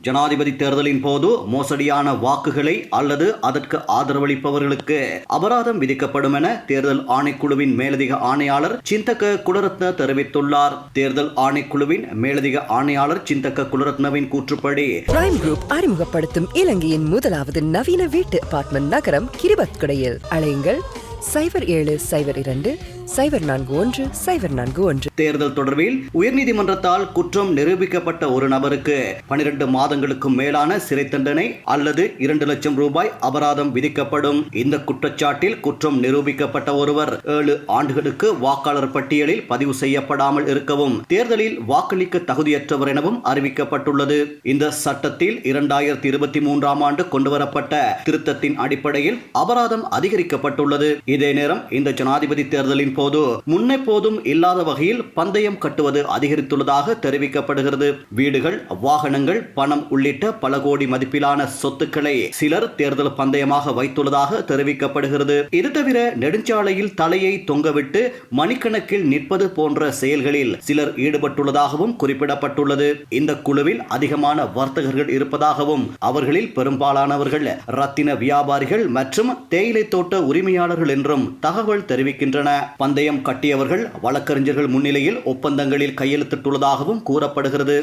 ஜனாதிபதி தேர்தலின் போது மோசடியான வாக்குகளை அல்லது அதற்கு ஆதரவளிப்பவர்களுக்கு அபராதம் விதிக்கப்படும் என தேர்தல் ஆணைக்குழுவின் மேலதிக ஆணையாளர் சிந்தக குலரத்ன தெரிவித்துள்ளார். தேர்தல் ஆணைக்குழுவின் மேலதிக ஆணையாளர் சிந்தக குலரத்னவின் கூற்றுப்படி பிரைம் குரூப் அறிமுகப்படுத்தும் இலங்கையின் முதலாவது நவீன வீட்டு அபார்ட்மெண்ட் நகரம் கிரிபத்குடையில். அழையுங்கள் சைபர் ஏழு சைபர் இரண்டு சைபர் நான்கு ஒன்று சைபர் நான்கு ஒன்று. தேர்தல் தொடர்பில் உயர்நீதிமன்றத்தால் குற்றம் நிரூபிக்கப்பட்ட ஒரு நபருக்கு பனிரெண்டு மாதங்களுக்கும் மேலான சிறை தண்டனை அல்லது இரண்டு லட்சம் ரூபாய் அபராதம் விதிக்கப்படும். இந்த குற்றச்சாட்டில் குற்றம் நிரூபிக்கப்பட்ட ஒருவர் ஏழு ஆண்டுகளுக்கு வாக்காளர் பட்டியலில் பதிவு செய்யப்படாமல் இருக்கவும் தேர்தலில் வாக்களிக்க தகுதியற்றவர் எனவும் அறிவிக்கப்பட்டுள்ளது. இந்த சட்டத்தில் இரண்டாயிரத்தி இருபத்தி மூன்றாம் ஆண்டு கொண்டுவரப்பட்ட திருத்தத்தின் அடிப்படையில் அபராதம் அதிகரிக்கப்பட்டுள்ளது. இதே நேரம் இந்த ஜனாதிபதி தேர்தலின் போது முன்னெப்போதும் இல்லாத வகையில் பந்தயம் கட்டுவது அதிகரித்துள்ளதாக தெரிவிக்கப்படுகிறது. வீடுகள் வாகனங்கள் பணம் உள்ளிட்ட பல கோடி மதிப்பிலான சொத்துக்களை சிலர் தேர்தல் பந்தயமாக வைத்துள்ளதாக தெரிவிக்கப்படுகிறது. இது தவிர நெடுஞ்சாலையில் தலையை தொங்கவிட்டு மணிக்கணக்கில் நிற்பது போன்ற செயல்களில் சிலர் ஈடுபட்டுள்ளதாகவும் குறிப்பிடப்பட்டுள்ளது. இந்த குழுவில் அதிகமான வர்த்தகர்கள் இருப்பதாகவும் அவர்களில் பெரும்பாலானவர்கள் ரத்தின வியாபாரிகள் மற்றும் தேயிலை தோட்ட உரிமையாளர்கள் என்றும் தகவல் தெரிவிக்கின்றன. பந்தயம் கட்டியவர்கள் வழக்கறிஞர்கள் முன்னிலையில் ஒப்பந்தங்களில் கையெழுத்திட்டுள்ளதாகவும் கூறப்படுகிறது.